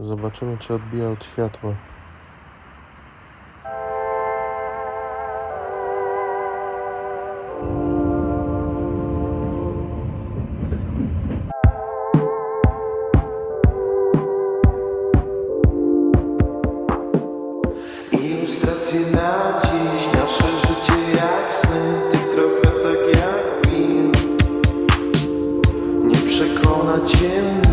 Zobaczymy, czy odbija od światła. Ilustracje na dziś, nasze życie jak sny, ty trochę tak jak film. Nie przekona cię.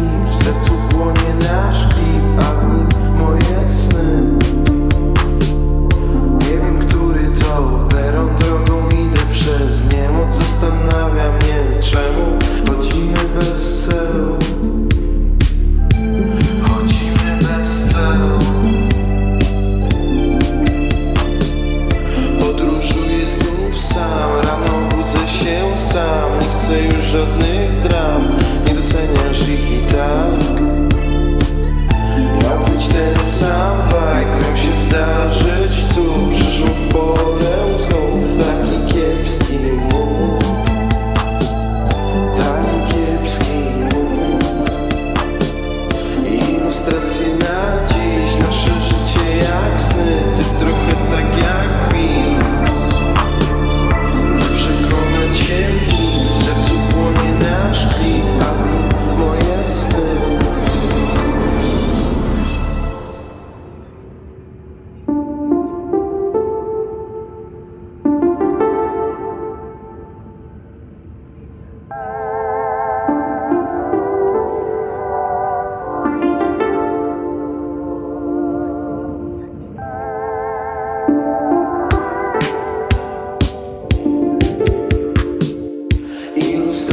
жодних.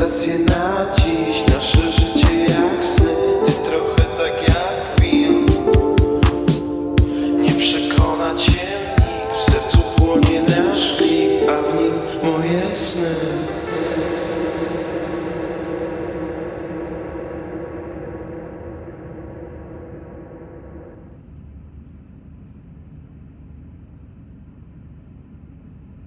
zatraci na